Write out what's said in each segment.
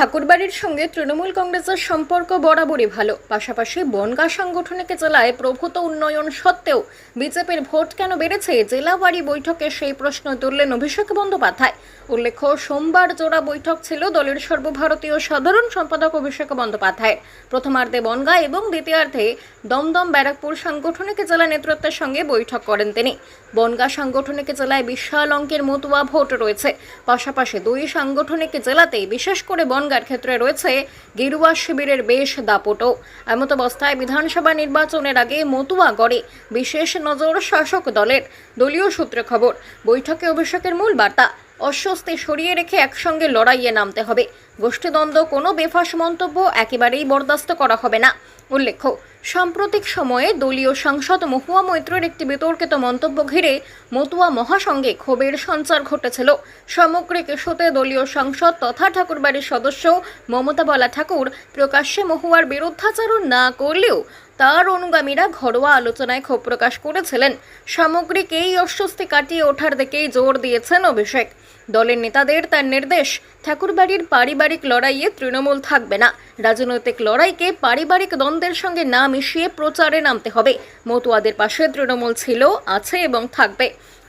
ঠাকুরবাড়ির সঙ্গে তৃণমূল কংগ্রেসের সম্পর্ক বরাবরই ভালো। পাশাপাশি বনগা সাংগঠনিক জেলায় প্রভূত উন্নয়ন সত্ত্বেও বিজেপির ভোট কেন বেড়েছে? জেলাবাড়ি বৈঠকে সেই প্রশ্ন তুললেন অভিষেক বন্দ্যোপাধ্যায়। উল্লেখ্য, সোমবার জোড়া বৈঠক ছিল দলের সর্বভারতীয় সাধারণ সম্পাদক অভিষেক বন্দ্যোপাধ্যায়ের। প্রথমার্ধে বনগা এবং দ্বিতীয়ার্ধে দমদম ব্যারাকপুর সাংগঠনিক জেলা নেতৃত্বের সঙ্গে বৈঠক করেন তিনি। বনগা সাংগঠনিক জেলায় বিশাল অঙ্কের মতুয়া ভোট রয়েছে। পাশাপাশি দুই সাংগঠনিক জেলাতেই বিশেষ করে বনগার ক্ষেত্রে রয়েছে গেরুয়া শিবিরের বেশ দাপটও। এমত অবস্থায় বিধানসভা নির্বাচনের আগে মতুয়া গড়ে বিশেষ নজর শাসক দলের দলীয় সূত্রে খবর। বৈঠকে অভিষেকের মূল বার্তা অস্বস্তি সরিয়ে রেখে একসঙ্গে লড়াইয়ে নামতে হবে। গোষ্ঠীদ্বন্দ্ব, কোনো বেফাস মন্তব্য একেবারেই বরদাস্ত করা হবে না। উল্লেখ্য, সাম্প্রতিক সময়ে দলীয় সাংসদ মহুয়া মৈত্রের একটি বিতর্কিত মন্তব্য ঘিরে মতুয়া মহাসংঘে ক্ষোভের সঞ্চার ঘটেছিল। সামগ্রিক ইস্যুতে দলীয় সাংসদ তথা ঠাকুরবাড়ির সদস্য মমতা বলা ঠাকুর প্রকাশ্যে মহুয়ার বিরুদ্ধাচরণ না করলেও তার অনুগামীরা ঘরোয়া আলোচনায় ক্ষোভ প্রকাশ করেছিলেন। সামগ্রিক এই অস্বস্তি কাটিয়ে ওঠার দিকেই জোর দিয়েছেন অভিষেক। দলের নেতাদের তার নির্দেশ, ঠাকুরবাড়ির পারিবারিক লড়াইয়ে তৃণমূল থাকবে না। রাজনৈতিক লড়াইকে পারিবারিক দ্বন্দ্বের সঙ্গে না মিশিয়ে প্রচারে নামতে হবে। মতুয়াদের পাশে তৃণমূল ছিল, আছে এবং থাকবে।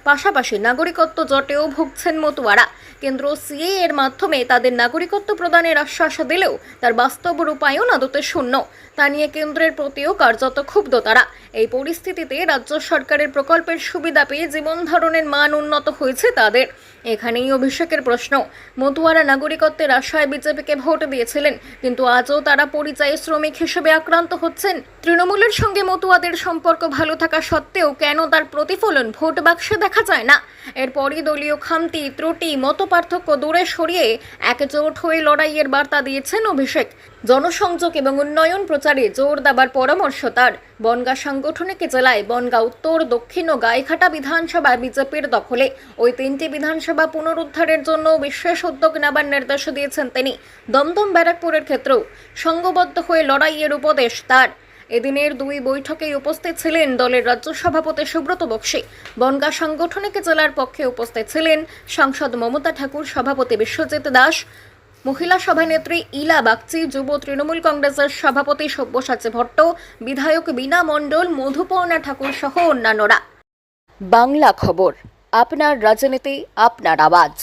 পাশাপাশি নাগরিকত্ব জটেও ভুগছেন মতুয়ারা। কেন্দ্র সিএ এর মাধ্যমে তাদের নাগরিকত্ব প্রদানের আশ্বাস দিলেও তার বাস্তব রূপায়ণ আদতে শূন্য। তা নিয়ে কেন্দ্রের প্রতিও কার্যত ক্ষুব্ধ তারা। এই পরিস্থিতিতে রাজ্য সরকারের প্রকল্পের সুবিধা পেয়ে জীবন ধারণের মান উন্নত হয়েছে তাদের। এখানেই অভিষেকের প্রশ্ন, মতুয়ারা নাগরিকত্বের আশায় বিজেপিকে ভোট দিয়েছিলেন, কিন্তু আজও তারা পরিযায়ী শ্রমিক হিসেবে আক্রান্ত হচ্ছেন। তৃণমূলের সঙ্গে মতুয়াদের সম্পর্ক ভালো থাকা সত্ত্বেও কেন তার প্রতিফলন ভোট বাক্সে দেখা যায় না। এরপরই দলীয় খামতি, ত্রুটি মত পার্থক্য দূরে সরিয়ে একজোট হয়ে লড়াইয়ের বার্তা দিয়েছেন অভিষেক। জনসংযোগ এবং উন্নয়ন প্রচারে জোর দেবার পরামর্শ তার। বনগা সাংগঠনিক জেলায় বনগা উত্তর, দক্ষিণ ও গাইঘাটা বিধানসভা বিজেপির দখলে। ওই তিনটি বিধানসভা পুনরুদ্ধারের জন্য বিশেষ উদ্যোগ নেবার নির্দেশ দিয়েছেন তিনি। দমদম ব্যারাকপুরের ক্ষেত্রেও সংঘবদ্ধ হয়ে লড়াইয়ের উপদেশ তার। এদিনের দুই বৈঠকেই উপস্থিত ছিলেন দলের রাজ্য সভাপতি সুব্রত বক্সী। বনগা সাংগঠনিক জেলার পক্ষে উপস্থিত ছিলেন সাংসদ মমতা ঠাকুর, সভাপতি বিশ্বজিৎ দাস, মহিলা সভানেত্রী ইলা বাগচি, যুব তৃণমূল কংগ্রেসের সভাপতি সব্যসাচী ভট্ট, বিধায়ক বীণা মণ্ডল, মধুপর্ণা ঠাকুর সহ অন্যান্যরা। বাংলা খবর, আপনার রাজনীতি, আপনার আওয়াজ।